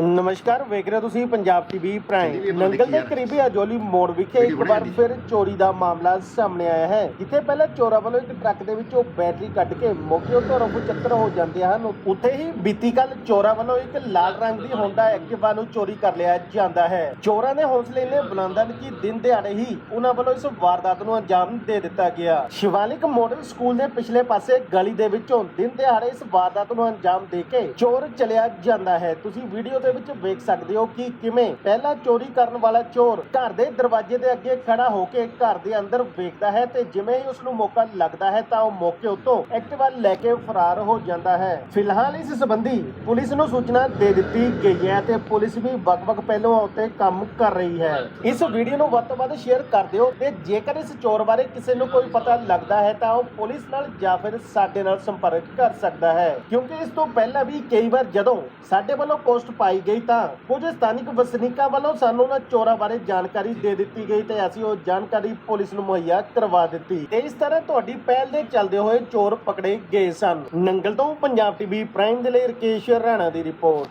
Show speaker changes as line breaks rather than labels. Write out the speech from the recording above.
ਨਮਸਕਾਰ ਵੇਖ ਰਹੇ ਹੋ ਤੁਸੀਂ ਪੰਜਾਬ ਟੀਵੀ ਪ੍ਰਾਈਮ ਨੰਗਲ ਦੇ ਕਰੀਬੀ ਅਜੋਲੀ ਮੋੜ ਵਿਖੇ ਇੱਕ ਵਾਰ ਫਿਰ ਚੋਰੀ ਦਾ ਮਾਮਲਾ ਸਾਹਮਣੇ ਆਇਆ ਹੈ ਜਿੱਥੇ ਪਹਿਲਾਂ ਚੋਰਾਂ ਵੱਲੋਂ ਇੱਕ ਟਰੱਕ ਦੇ ਵਿੱਚੋਂ ਬੈਟਰੀ ਕੱਢ ਕੇ ਮੌਕੇ ਤੋਂ ਰਫੂ ਚੱਕਰ ਹੋ ਜਾਂਦੇ ਹਨ। ਉੱਥੇ ਹੀ ਬੀਤੀ ਕੱਲ ਚੋਰਾਂ ਵੱਲੋਂ ਇੱਕ ਲਾਲ ਰੰਗ ਦੀ ਹੋਂਡਾ ਐਕਟਿਵਾ ਨੂੰ ਚੋਰੀ ਕਰ ਲਿਆ ਜਾਂਦਾ ਹੈ। ਚੋਰਾਂ ਦੇ ਹੌਸਲੇ ਨੇ ਬੁਲੰਦ ਕਿ ਦਿਨ ਦਿਹਾੜੇ ਹੀ ਉਹਨਾਂ ਵੱਲੋਂ ਇਸ ਵਾਰਦਾਤ ਨੂੰ ਅੰਜਾਮ ਦੇ ਦਿੱਤਾ ਗਿਆ। ਸ਼ਿਵਾਲਿਕ ਮਾਡਲ ਸਕੂਲ ਦੇ ਪਿਛਲੇ ਪਾਸੇ ਗਲੀ ਦੇ ਵਿੱਚੋਂ ਦਿਨ ਦਿਹਾੜੇ ਇਸ ਵਾਰਦਾਤ ਨੂੰ ਅੰਜਾਮ ਦੇ ਕੇ ਚੋਰ ਚਲਿਆ ਜਾਂਦਾ ਹੈ। ਤੁਸੀਂ ਵੀਡੀਓ ਦੇ ਵਿੱਚ ਵੇਖ ਸਕਦੇ ਹੋ ਕਿ ਕਿਵੇਂ ਪਹਿਲਾਂ ਚੋਰੀ ਕਰਨ ਵਾਲਾ ਚੋਰ ਘਰ ਦੇ ਦਰਵਾਜ਼ੇ ਦੇ ਅੱਗੇ ਖੜਾ ਹੋ ਕੇ ਘਰ ਦੇ ਅੰਦਰ ਵੇਖਦਾ ਹੈ ਤੇ ਜਿਵੇਂ ਹੀ ਉਸ ਨੂੰ ਮੌਕਾ ਲੱਗਦਾ ਹੈ ਤਾਂ ਉਹ ਮੌਕੇ ਉੱਤੋਂ ਐਕਟਿਵਾ ਲੈ ਕੇ ਫਰਾਰ ਹੋ ਜਾਂਦਾ ਹੈ। ਫਿਲਹਾਲ ਇਸ ਸੰਬੰਧੀ ਪੁਲਿਸ ਨੂੰ ਸੂਚਨਾ ਦੇ ਦਿੱਤੀ ਗਈ ਹੈ ਤੇ ਪੁਲਿਸ ਵੀ ਵੱਖ-ਵੱਖ ਪਹਿਲੂਆਂ ਉੱਤੇ ਕੰਮ ਕਰ ਰਹੀ ਹੈ। ਇਸ ਵੀਡੀਓ ਨੂੰ ਵੱਧ ਤੋਂ ਵੱਧ ਸ਼ੇਅਰ ਕਰ ਦਿਓ ਤੇ ਜੇਕਰ ਇਸ ਚੋਰ ਬਾਰੇ ਕਿਸੇ ਨੂੰ ਕੋਈ ਪਤਾ ਲੱਗਦਾ ਹੈ ਤਾਂ ਉਹ ਪੁਲਿਸ ਨਾਲ ਜਾਂ ਫਿਰ ਸਾਡੇ ਨਾਲ ਸੰਪਰਕ ਕਰ ਸਕਦਾ ਹੈ। ਕਿਉਂਕਿ ਇਸ ਤੋਂ ਪਹਿਲਾਂ ਵੀ ਕਈ ਵਾਰ ਜਦੋਂ ਸਾਡੇ ਵੱਲੋਂ ਪੋਸਟ ਪਾਈ ਗਈ ਤਾਂ ਕੁਝ ਸਥਾਨਿਕ ਵਸਨੀਕਾਂ ਵੱਲੋਂ ਸਾਨੂੰ ਉਹਨਾਂ ਚੋਰਾਂ ਬਾਰੇ ਜਾਣਕਾਰੀ ਦੇ ਦਿੱਤੀ ਗਈ ਤੇ ਅਸੀਂ ਉਹ ਜਾਣਕਾਰੀ ਪੁਲਿਸ ਨੂੰ ਮੁਹੱਈਆ ਕਰਵਾ ਦਿੱਤੀ। ਤੇ ਇਸ ਤਰ੍ਹਾਂ ਤੁਹਾਡੀ ਪਹਿਲ ਦੇ ਚੱਲਦੇ ਹੋਏ ਚੋਰ ਪਕੜੇ ਗਏ ਸਨ। ਨੰਗਲ ਤੋਂ ਪੰਜਾਬ ਟੀਵੀ ਪ੍ਰਾਈਮ ਦੇ ਲਈ ਰਕੇਸ਼ ਰਾਣਾ ਦੀ ਰਿਪੋਰਟ।